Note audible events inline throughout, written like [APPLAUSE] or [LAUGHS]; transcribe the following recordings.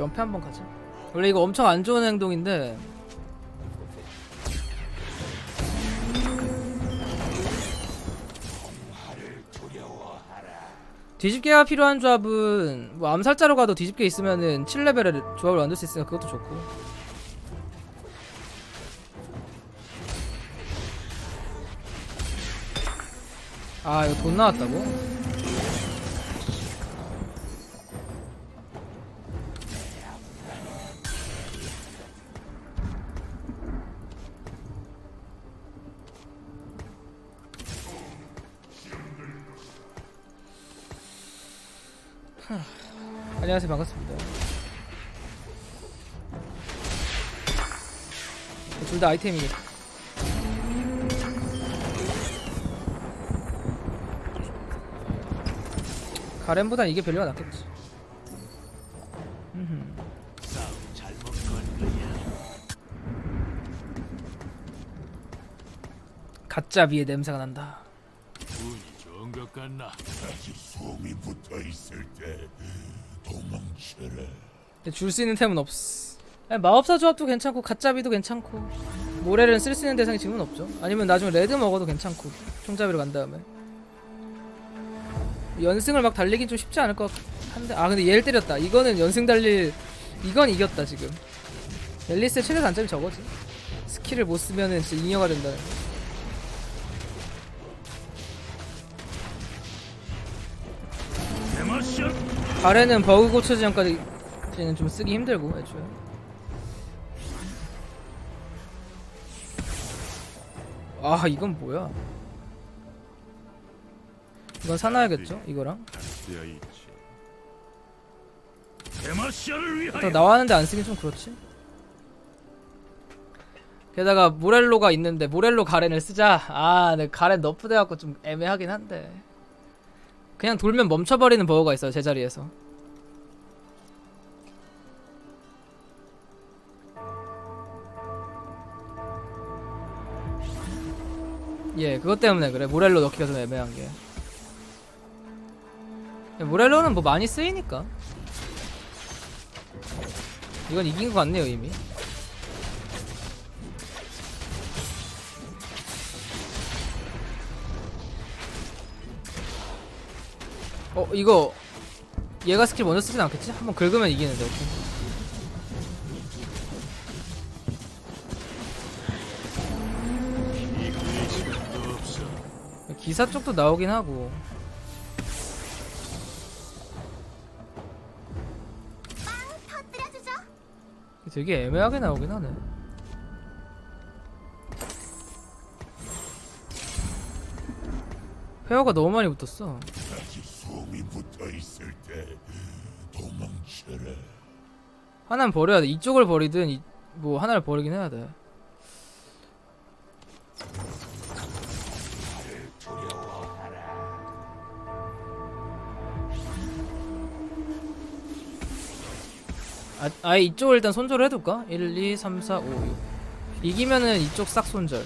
연패 한번 가자. 원래 이거 엄청 안 좋은 행동인데 뒤집개가 필요한 조합은 뭐 암살자로 가도 뒤집개 있으면은 7레벨의 조합을 만들 수 있으니까 그것도 좋고 아 이거 돈 나왔다고? 안녕하세요 반갑습니다 둘 다 아이템이 가렌보단 이게 별로가 낫겠지 음흠. 가짜 비의 냄새가 난다 운이 좋은 것 같나? 줄 수 있는 템은 없어. 마법사 조합도 괜찮고 가짜비도 괜찮고 모래를 쓸수 있는 대상이 지금은 없죠. 아니면 나중에 레드 먹어도 괜찮고 총잡이로 간 다음에 연승을 막 달리긴 좀 쉽지 않을 것 한데 아 근데 얘를 때렸다. 이거는 연승 달릴 이건 이겼다 지금. 앨리스의 최대 단점이 저거지. 스킬을 못 쓰면은 진짜 잉여가 된다는 거. 가래는 버그 고쳐지 전까지 는 좀 쓰기 힘들고 애초에. 아 이건 뭐야? 이건 사놔야겠죠 이거랑? 있지. 대마시아를 위하여. 또 나왔는데 안 쓰긴 좀 그렇지? 게다가 모렐로가 있는데 모렐로 가렌을 쓰자. 아 근데 가렌 너프 돼갖고 좀 애매하긴 한데. 그냥 돌면 멈춰버리는 버거가 있어요 제자리에서 예 그것 때문에 그래 모렐로 넣기가 좀 애매한 게 모렐로는 뭐 많이 쓰이니까 이건 이긴 것 같네요 이미 어 이거 얘가 스킬 먼저 쓰진 않겠지? 한번 긁으면 이기는데 오케이. 기사 쪽도 나오긴 하고. 되게 애매하게 나오긴 하네. 페어가 너무 많이 붙었어. 하나는 버려야 돼. 이쪽을 버리든 이, 뭐 하나를 버리긴 해야 돼 아, 이쪽을 일단 손절을 해둘까? 1, 2, 3, 4, 5, 6 이기면은 이쪽 싹 손절.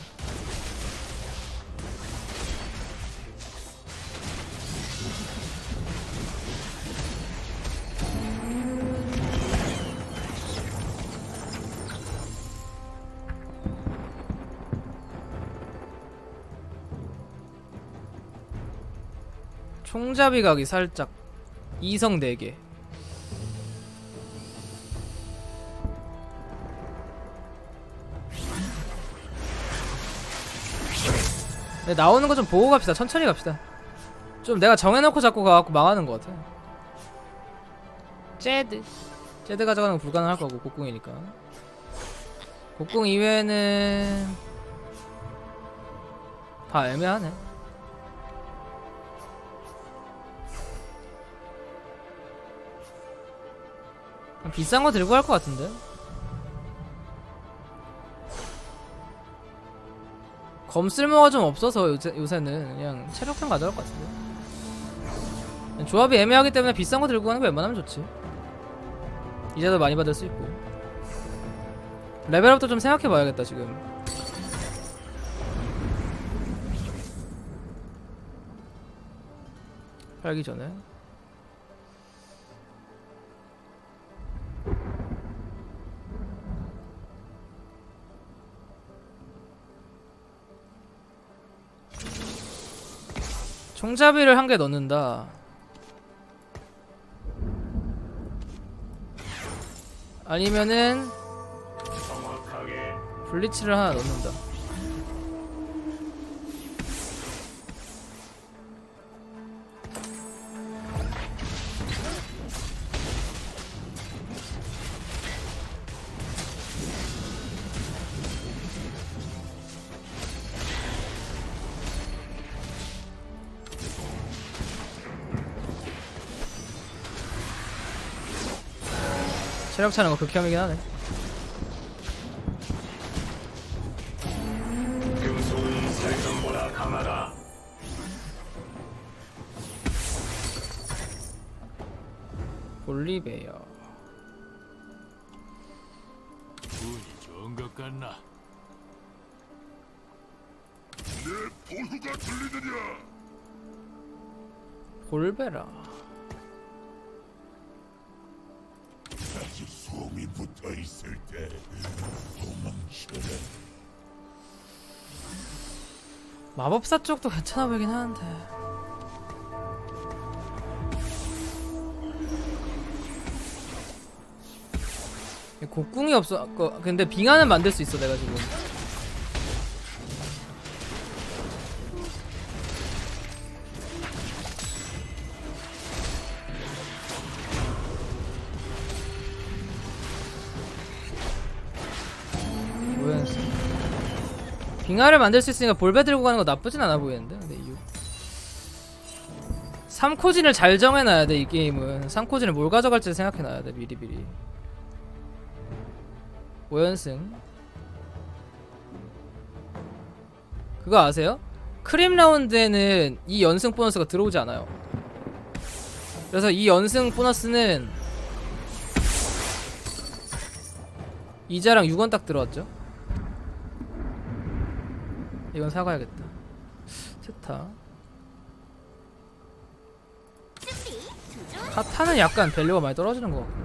총잡이 각이 살짝 이성 4개 네, 나오는 거 좀 보고 갑시다. 천천히 갑시다. 좀 내가 정해놓고 자꾸 가갖고 망하는 것 같아. 쟤드. 쟤드 가져가는 거 불가능할 거고 곡궁이니까. 곡궁 이외에는 다 애매하네. 비싼 거 들고 갈 것 같은데? 검 쓸모가 좀 없어서 요새, 요새는 그냥 체력상 가져갈 것 같은데. 조합이 애매하기 때문에 비싼 거 들고 가는 게 웬만하면 좋지. 이자도 많이 받을 수 있고. 레벨업도 좀 생각해 봐야겠다 지금. 팔기 전에 총잡이를 한 개 넣는다. 아니면은 블리츠를 하나 넣는다. 체력 차는 거 극혐이긴 하네. 볼리베어. 운이 좋은 것 같나? 내 보루가 들리느냐? 볼베라. 숨이 붙어 있을 때 도망쳐라. 마법사 쪽도 괜찮아 보이긴 하는데. 곡궁이 없어. 그- 근데 빙하는 만들 수 있어 내가 지금. 빙하를 만들 수 있으니까 볼베 들고 가는 거 나쁘진 않아 보이는데 근데 이유 3코진을 잘 정해놔야 돼 이 게임은. 3코진을 뭘 가져갈지 생각해놔야 돼 미리미리. 5연승. 그거 아세요? 크림 라운드에는 이 연승 보너스가 들어오지 않아요. 그래서 이 연승 보너스는 이자랑 6원 딱 들어왔죠 이건 사가야겠다. 세타. 카타는 약간 밸류가 많이 떨어지는 것 같고.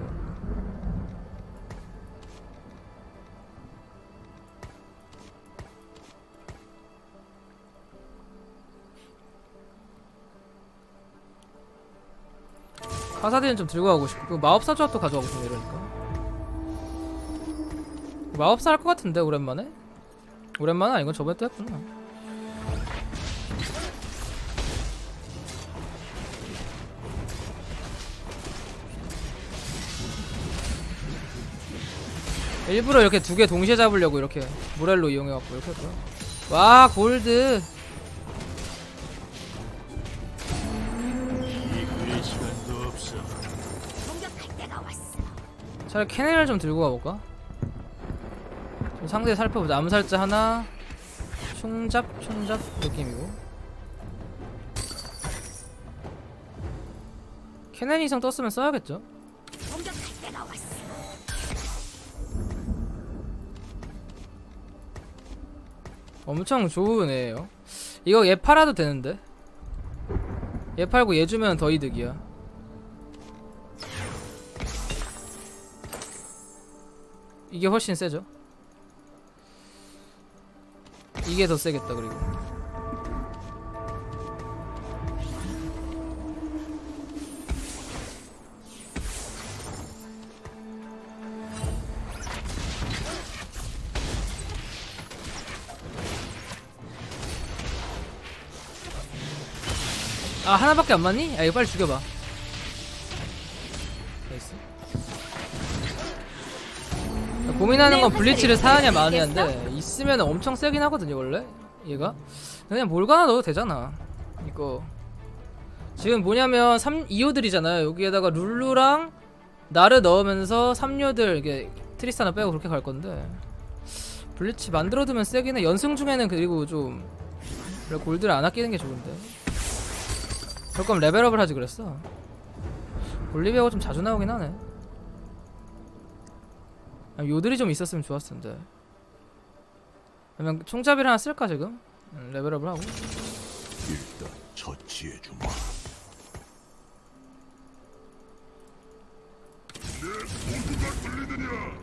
카사딘은 좀 들고 가고 싶고 마법사 조합도 가져가고 싶네 이러니까 마법사 할 것 같은데 오랜만에 오랜만은 아니고 저번에 또 했구나 일부러 이렇게 두 개 동시에 잡으려고 이렇게 모렐로 이용해갖고 이렇게 했구나 와 골드. 차라리 캐넬을 좀 들고 가볼까? 좀 상대 살펴보자 암살자 하나 총잡 총잡 느낌이고 캐넬 이상 떴으면 써야겠죠? 엄청 좋은 애예요. 이거 얘 팔아도 되는데. 얘 팔고 얘 주면 더 이득이야. 이게 훨씬 세죠. 이게 더 세겠다 그리고. 아 하나밖에 안 맞니? 아 이거 빨리 죽여봐. 고민하는 건 블리치를 사느냐 마느냐인데 있으면 엄청 세긴 하거든요 원래. 얘가? 그냥 몰가나 넣어도 되잖아 이거. 지금 뭐냐면 3 2호들이잖아요. 여기에다가 룰루랑 나를 넣으면서 3료들 이게 트리스타나 빼고 그렇게 갈 건데. 블리치 만들어두면 세긴 해. 연승 중에는 그리고 좀 골드를 안 아끼는 게 좋은데. 그럴 거면 레벨업을 하지 그랬어. 올리비아가 좀 자주 나오긴 하네. 아, 요들이 좀 있었으면 좋았을 텐데 그러면 총잡이를 하나 쓸까 지금? 음, 레벨업을 하고 일단 처치해 주마.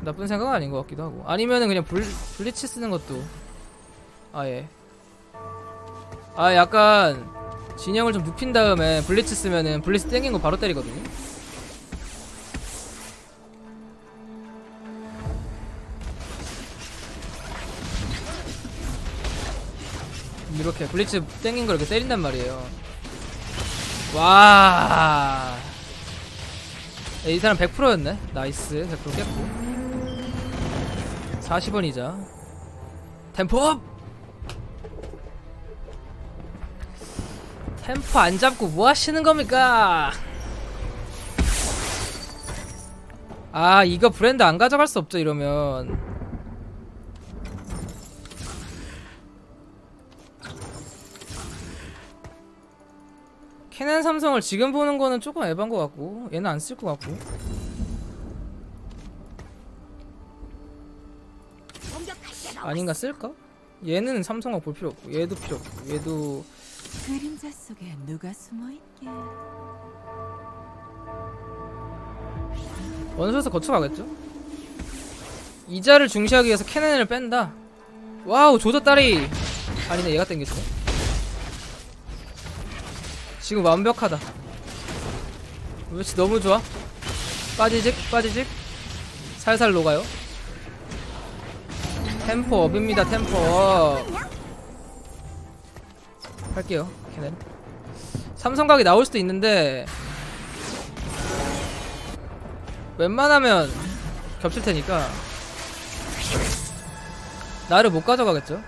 나쁜 생각은 아닌 것 같기도 하고 아니면은 그냥 블, 블리치 쓰는 것도 아예 아 약간 진영을 좀 눕힌 다음에 블리츠 쓰면은 블리츠 땡긴 거 바로 때리거든요. 이렇게 블리츠 땡긴 걸 이렇게 때린단 말이에요. 와. 야, 이 사람 100%였네. 나이스. 100% 깼고. 40원 이자. 템포업! 템포 안 잡고 뭐 하시는 겁니까? 아, 이거 브랜드 안 가져갈 수 없죠, 이러면. 캐넨 삼성을 지금 보는 거는 조금 에반 것 같고 얘는 안 쓸 것 같고 아닌가 쓸까? 얘는 삼성하고 볼 필요 없고 얘도 필요 없고 얘도 그림자 속에 누가 숨어 있게? 원소에서 거쳐가겠죠? 이자를 중시하기 위해서 캐넨을 뺀다 와우 조조 딸이 아니네 얘가 땡겼어 지금 완벽하다. 위치 너무 좋아. 빠지직 빠지직. 살살 녹아요. 템포 업입니다 템포 업. 할게요 캐넨 삼성각이 나올 수도 있는데 웬만하면 겹칠 테니까 나를 못 가져가겠죠?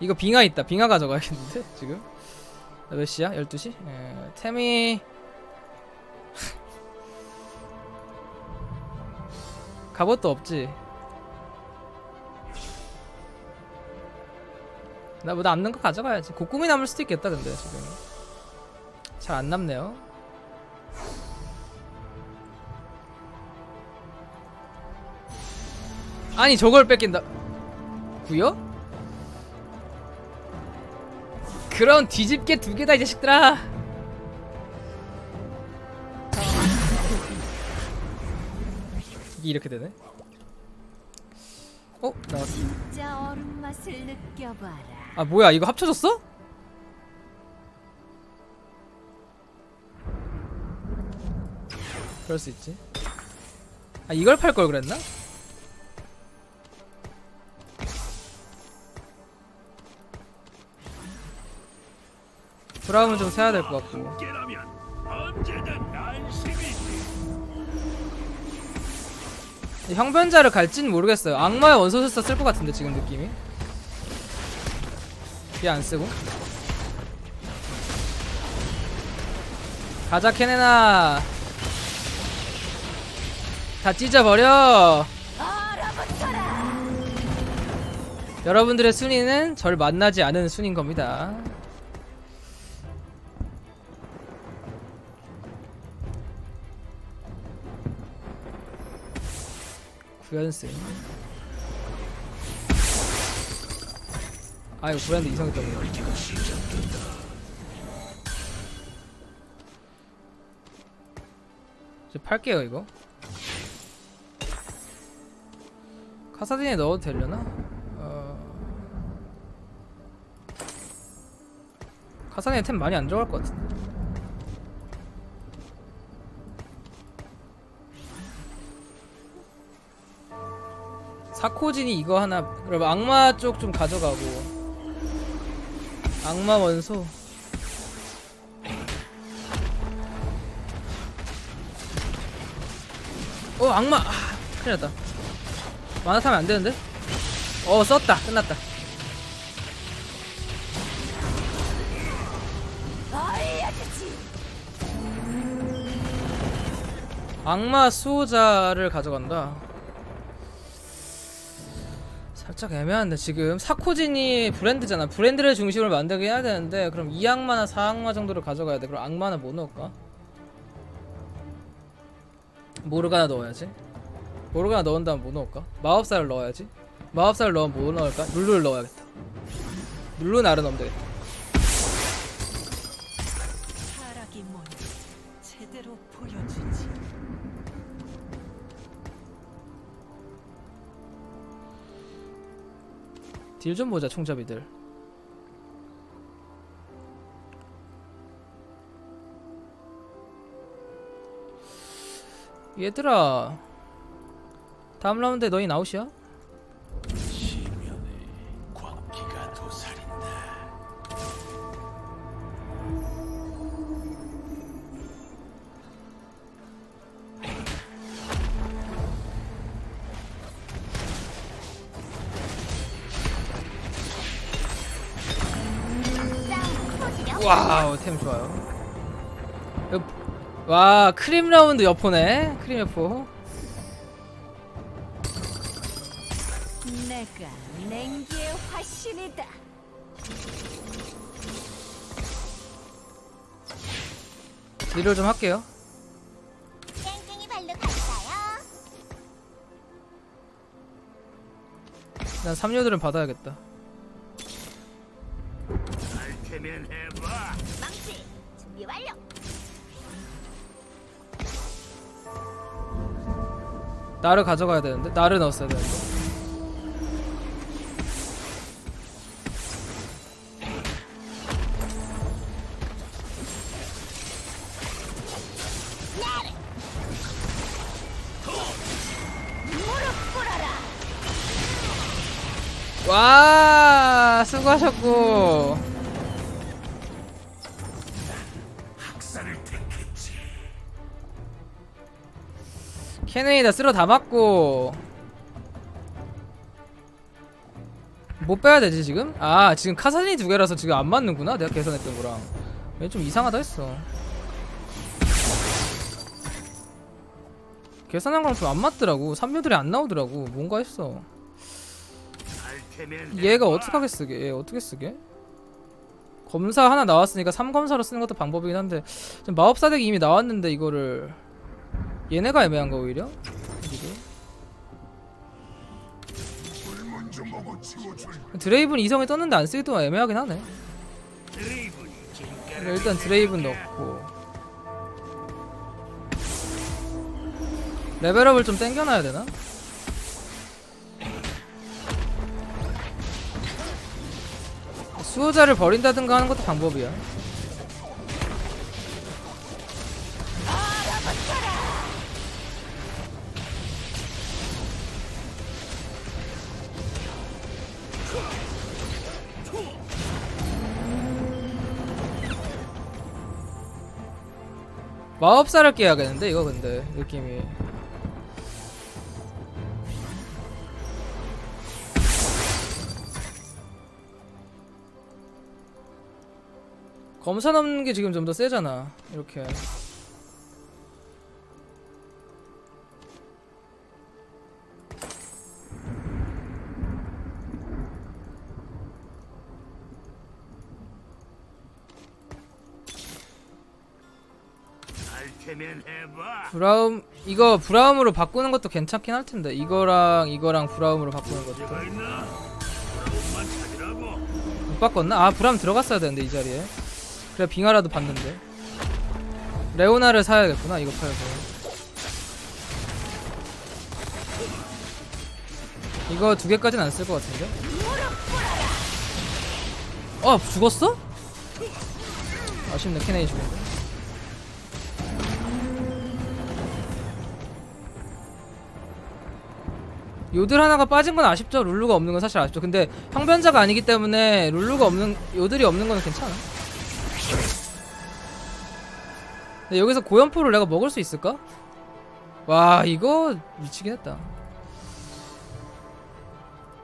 이거 빙하 있다. 빙하 가져가야겠는데 [LAUGHS] 지금 몇 시야? 12시? 예, 템이 [LAUGHS] 갑옷도 없지. 나 뭐 남는 거 가져가야지. 고꿈이 남을 수도 있겠다 근데 지금 잘 안 남네요. 아니 저걸 뺏긴다. 구요? 그럼 뒤집게 두 개다 이 자식들아. 이게 이렇게 되네. 어 나왔어. 진짜 얼음 맛을 느껴봐라. 아 뭐야 이거 합쳐졌어? 그럴 수 있지. 아 이걸 팔 걸 그랬나? 브라움은 좀 세야 될 것 같고. 형변자를 갈진 모르겠어요. 악마의 원소술사 쓸 것 같은데 지금 느낌이. 얘안 쓰고. 가자 캐네나. 다 찢어버려. 여러분들의 순위는 절 만나지 않은 순인 겁니다. 구연승. 아 이거 브랜드 이상했다고 이제 팔게요 이거. 카사딘에 넣어도 되려나? 어... 카사딘에 템 많이 안 들어갈 것 같은데. 사코진이 이거 하나 그럼 악마 쪽 좀 가져가고. 악마 원소. 어 악마 아, 큰일 났다. 만화 타면 안 되는데? 어 썼다. 끝났다. 악마 수호자를 가져간다 살짝 애매한데 지금 사코진이 브랜드잖아 브랜드를 중심으로 만들게 해야 되는데 그럼 2악마나 4악마 정도를 가져가야 돼 그럼 악마는 뭐 넣을까? 모르가나 넣어야지 모르가나 넣은 다음 뭐 넣을까? 마법사를 넣어야지 마법사를 넣으면 뭐 넣을까? 룰루를 넣어야겠다 룰루 나를 넣으면 되겠다 딜 좀 보자 총잡이들. 얘들아 다음 라운드에 너희 나오시야 와우 템 좋아요. 옆- 와 크림 라운드 여포네. 크림 여포. 내가 냉기의 화신이다. 리롤 좀 할게요. 땡땡이 발로 갈까요? 난 3료들은 받아야겠다 나를 가져가야 되는데? 나를 넣었어야 되는데? 와 수고하셨고 캐넨이다 쓸어 담았고 못 빼야 되지 지금? 아 지금 카사딘이 두 개라서 지금 안 맞는구나 내가 계산했던 거랑. 얘좀 이상하다 했어. 계산한 거랑 좀 안 맞더라고. 3류들이 안 나오더라고. 뭔가 했어. 얘가. 어떻게 쓰게? 얘 어떻게 쓰게? 검사 하나 나왔으니까 3검사로 쓰는 것도 방법이긴 한데. 지금 마법사 덱이 이미 나왔는데 이거를 얘네가 오히려? 먼저 먹어 치워줄. 드레이븐 이성에 떴는데 안 쓰기도 애매하긴 하네 일단 드레이븐 넣고 레벨업을 좀 땡겨놔야 되나? 수호자를 버린다든가 하는 것도 방법이야 마법사를 깨야겠는데 이거 근데 느낌이. 검사 넘는 게 지금 좀 더 세잖아 이렇게 브라움 이거 브라움으로 바꾸는 것도 괜찮긴 할 텐데 이거랑 이거랑 브라움으로 바꾸는 것도. 못 바꿨나? 아 브라움 들어갔어야 되는데 이 자리에 그래 빙하라도 봤는데 레오나를 사야겠구나 이거 팔고 이거 두 개까지는 안 쓸 것 같은데 어 죽었어? 아쉽네 케네이 죽었네 요들 하나가 빠진 건 아쉽죠. 룰루가 없는 건 사실 아쉽죠. 근데 형변자가 아니기 때문에 룰루가 없는 요들이 없는 건 괜찮아. 근데 여기서 고연포를 내가 먹을 수 있을까? 와 이거 미치긴 했다.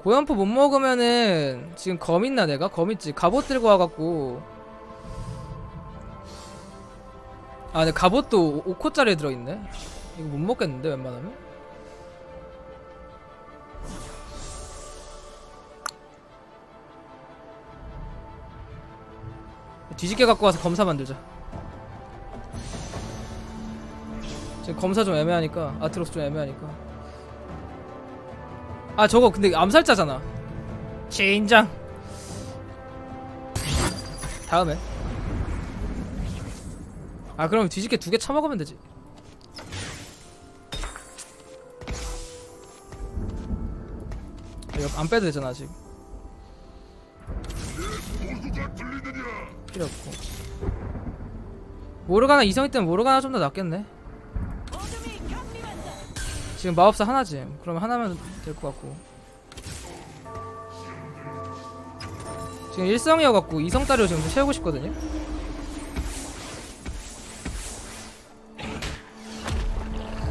고연포 못 먹으면은 지금 검 있나 내가? 검 있지. 갑옷 들고 와갖고. 아 근데 갑옷도 5코짜리 들어있네. 이거 못 먹겠는데 웬만하면? 뒤집게 갖고 와서 검사 만들자. 지금 검사 좀 애매하니까 아트록스 좀 애매하니까. 아 저거 근데 암살자잖아. 진장 다음에. 아 그럼 뒤집게 두 개 처먹으면 되지. 이거 안 빼도 되잖아 아직? 필요 없고 모르가나 이성이 때문에 모르가나 좀 더 낫겠네 지금 마법사 하나지. 그러면 하나면 될 것 같고. 지금 일성이어갖고 이성 따려 지금 좀 채우고 싶거든요.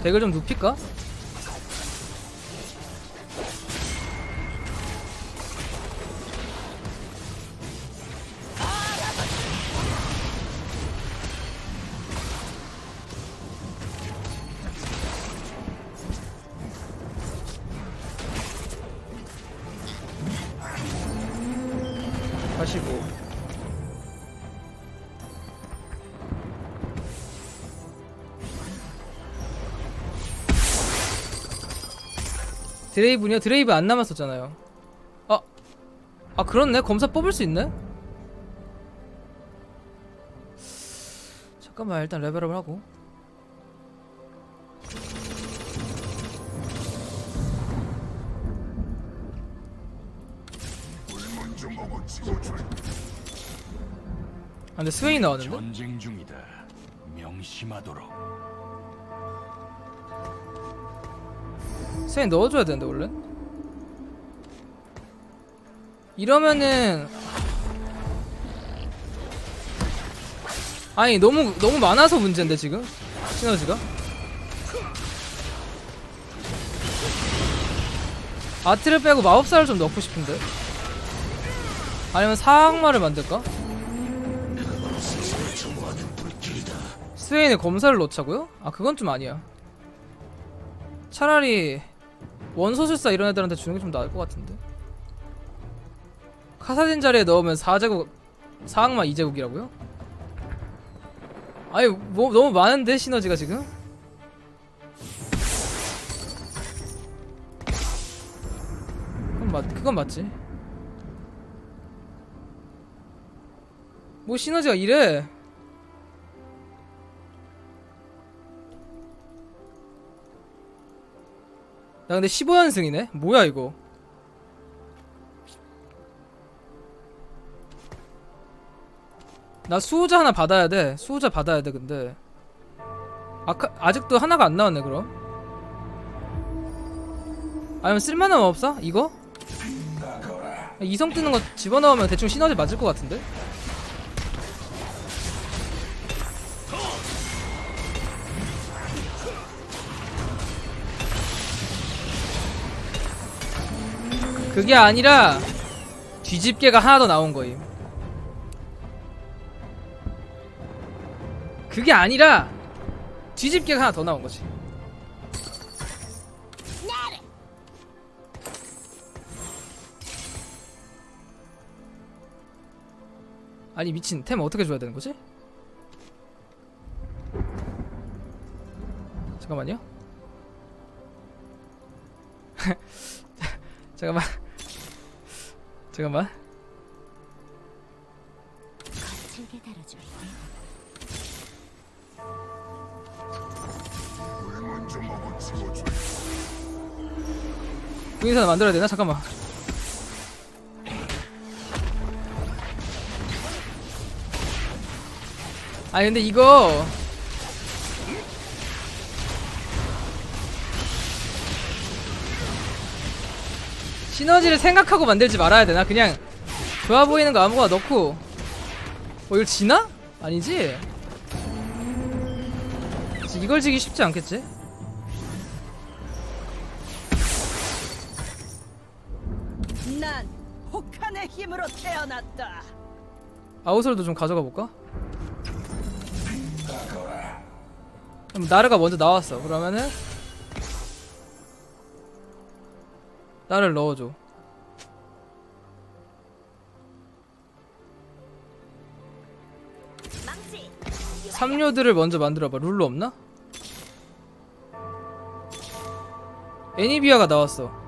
덱을 좀 눕힐까? 가시고 드레이브냐? 드레이브 안 남았었잖아요 아, 아 그렇네 검사 뽑을 수 있네? 잠깐만 일단 레벨업을 하고 아 근데 스웨이 나왔는데? 전쟁 중이다. 명심하도록. 스웨이 넣어줘야 되는데 원래? 이러면은 아니 너무 너무 많아서 문제인데 지금? 시너지가? 아트를 빼고 마법사를 좀 넣고 싶은데 아니면 사악마를 만들까? 스웨인에 검사를 넣자고요? 아 그건 좀 아니야 차라리 원소술사 이런 애들한테 주는 게 좀 나을 것 같은데 카사딘 자리에 넣으면 4제국 사악마 2제국이라고요? 아니 뭐 너무 많은데 시너지가 지금? 그건 맞 그건 맞지 뭐 시너지가 이래 나 근데 15연승이네? 뭐야 이거 나 수호자 하나 받아야 돼 수호자 받아야 돼 근데 아까 아직도 하나가 안 나왔네 그럼 아니면 쓸만한 거 없어? 이거? 이성 뜨는 거 집어넣으면 대충 시너지 맞을 것 같은데? 그게 아니라 뒤집개가 하나 더 나온 거임. 그게 아니라 뒤집개가 하나 더 나온 거지. 아니 미친 템 어떻게 줘야 되는 거지? 잠깐만요. [LAUGHS] 잠깐만. 잠깐만. 거칠게 다뤄줄게. 구인사 만들어야 되나? 잠깐만. 아니 근데 이거 시너지를 생각하고 만들지 말아야 되나? 그냥 좋아 보이는 거 아무거나 넣고 어 이거 지나? 아니지? 이걸 지기 쉽지 않겠지? 난 혹한의 힘으로 태어났다. 아우솔도 좀 가져가 볼까? 그럼 나르가 먼저 나왔어. 그러면은 나를 넣어줘. 삼료들을 먼저 만들어봐. 룰루 없나? 애니비아가 나왔어. 어...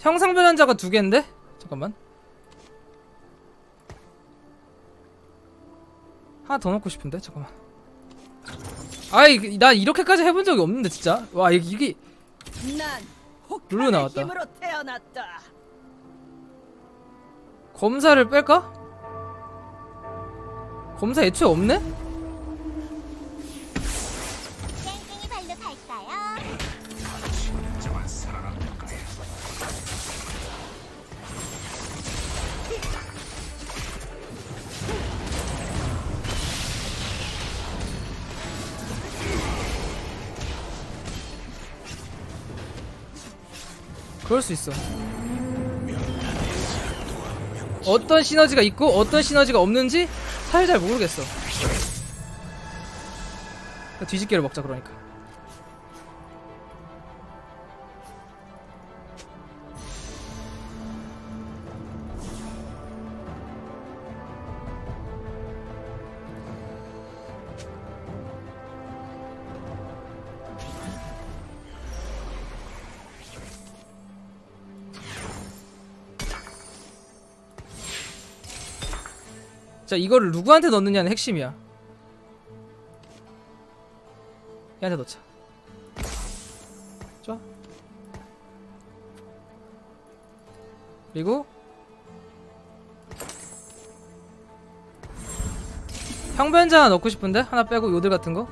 형상 변환자가 두 개인데? 잠깐만 하나 더 넣고 싶은데 잠깐만 아이 나 이렇게까지 해본 적이 없는데 진짜 와 이게, 이게 난 룰루 나왔다. 힘으로 태어났다. 검사를 뺄까? 검사 애초에 없네? 그럴 수 있어. 어떤 시너지가 있고 어떤 시너지가 없는지 사실 잘 모르겠어. 뒤집개를 먹자 그러니까. 자 이거를 누구한테 넣느냐는 핵심이야. 얘한테 넣자. 좋아. 그리고 형변자 하나 넣고 싶은데 하나 빼고 요들 같은 거.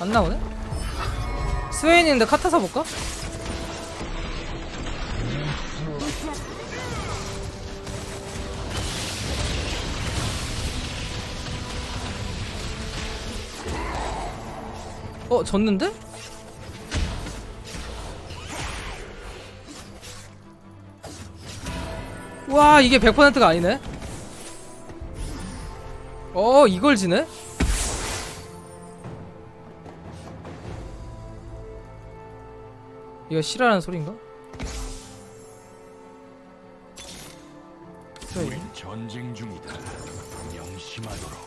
안 나오네? 스웨인인데 카타 사볼까? 어 졌는데? 와 이게 100%가 아니네 어 이걸 지네? 이거 싫어하는 소린가? 우린 전쟁 중이다. 명심하도록.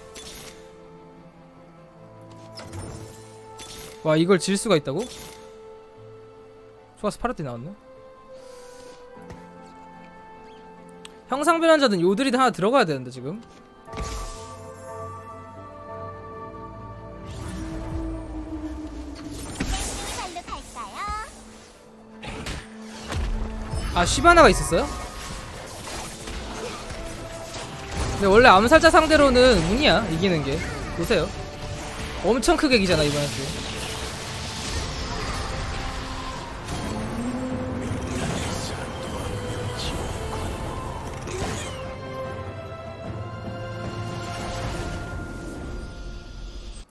와 이걸 질 수가 있다고? 좋아서 파르티 나왔네. 형상 변환자든 요들이든 하나 들어가야 되는데 지금 아 시바나가 있었어요? 근데 원래 암살자 상대로는 운이야 이기는 게. 보세요. 엄청 크게 이기잖아 이번에 또.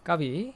까비